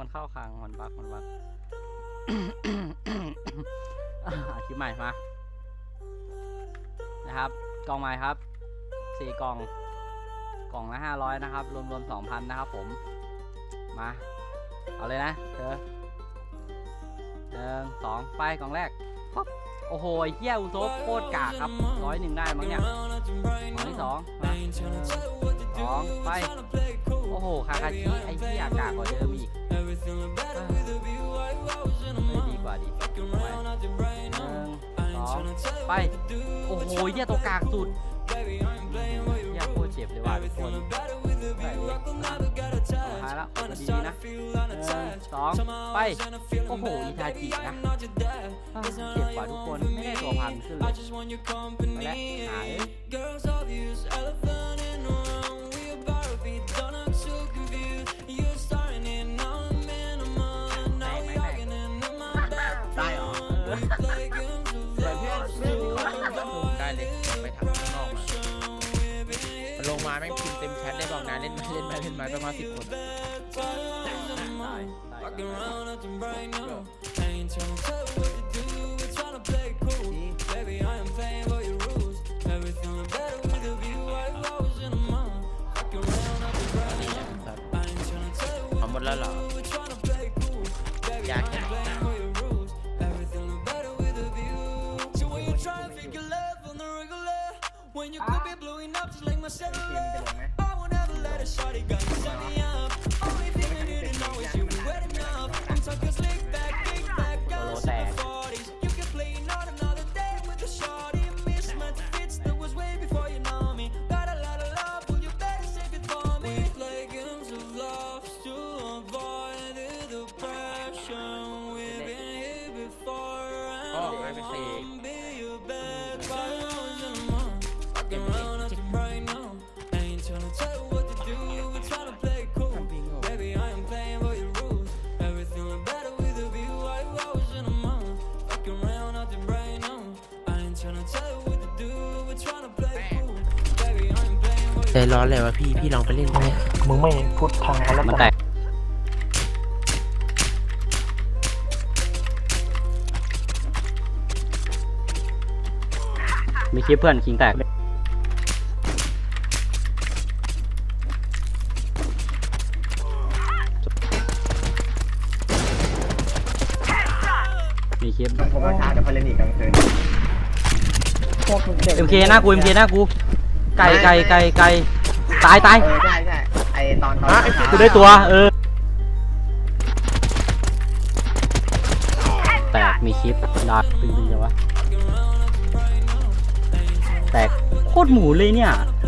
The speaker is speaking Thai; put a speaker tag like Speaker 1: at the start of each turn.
Speaker 1: มันเข้าคางมันบักมันบักอะคลิปใหม่มา นะครับ กล่องใหม่ครับสี่กล่อง กล่องละห้าร้อยนะครับ รวมรวมสองพันนะครับผม มา เอาเลยนะเธอหนึ่งสองไปกล่องแรกป๊อปโอ้โห้เฮียอุโซฟโคตรกากครับร้อยหนึ่งได้มั้งเนี่ยกล่องที่สองมาสองไป โอ้โหคาคาชิไอ้เฮียกากกว่าเดิมอีก ดีกว่าดิไปหนึ่งสองไป โอ้โหเฮียตัวกากสุดเฮียโคตรเจ็บเลยว่ะทุกคนไปเลยสุดท้ายแล้วเอาดีๆนะหนึ่งสองไป โอ้โหอิทาจินะอะเจ็บกว่าทุกคน ไม่ได้ตัวพันขึ้นเลยไปแล้วหาย
Speaker 2: มันลงมาแม่งพิมพ์เต็มแชทได้บอกนะเล่นมาเล่นมาเล่นมาประมาณสิบคน
Speaker 1: ตายตาย
Speaker 2: เอาหมดแล้วเหรออยากจะ
Speaker 3: and your clip is blowing up just like my cellular. I won't ever let a shorty gun set me up. Only thing I need to know is you were wet enough. I'm talking slick back, big back, guns in the 40s. You can play not another day with a shorty. Mismatch fits that was way before you know me. Got a lot of love, but you better save it for me. We play games of love to avoid the depression. We've been here before. And
Speaker 2: oh, I'm
Speaker 3: be your bed. Fucking around at you right now. Ain't tryna tell you what to do. We're tryna play cool. Baby, I am playing by your rules. Everything look better with a view. I was in a month. Fucking around at you right now. I ain't tryna tell you what to do. We're tryna play cool. Baby, I am playing by
Speaker 2: ใจร้อนเลยวะพี่ พี่ลองไปเล่นไหม
Speaker 4: มึงไม่พูดทางเขาแล้ว
Speaker 1: มัน
Speaker 4: กัน
Speaker 1: แตกมีคลิปเพื่อนคิงแตก มีคลิป
Speaker 5: ผมเอาช้าเดี๋ยวเขาเล่นอีกกลางคืน
Speaker 4: พวกเด็ก
Speaker 1: เอ็มเคหน้ากูเอ็มเคหน้ากู ไก่ไก่ไก่ไก่ตายตาย
Speaker 5: เออใช่ใช่ไอตอนตอน
Speaker 2: อะไอ้
Speaker 5: ช้า
Speaker 1: กูได้ตัว เออ แตกมีคลิปดาร์กตึงๆเลยวะ แตกโคตรหมูเลยเนี่ย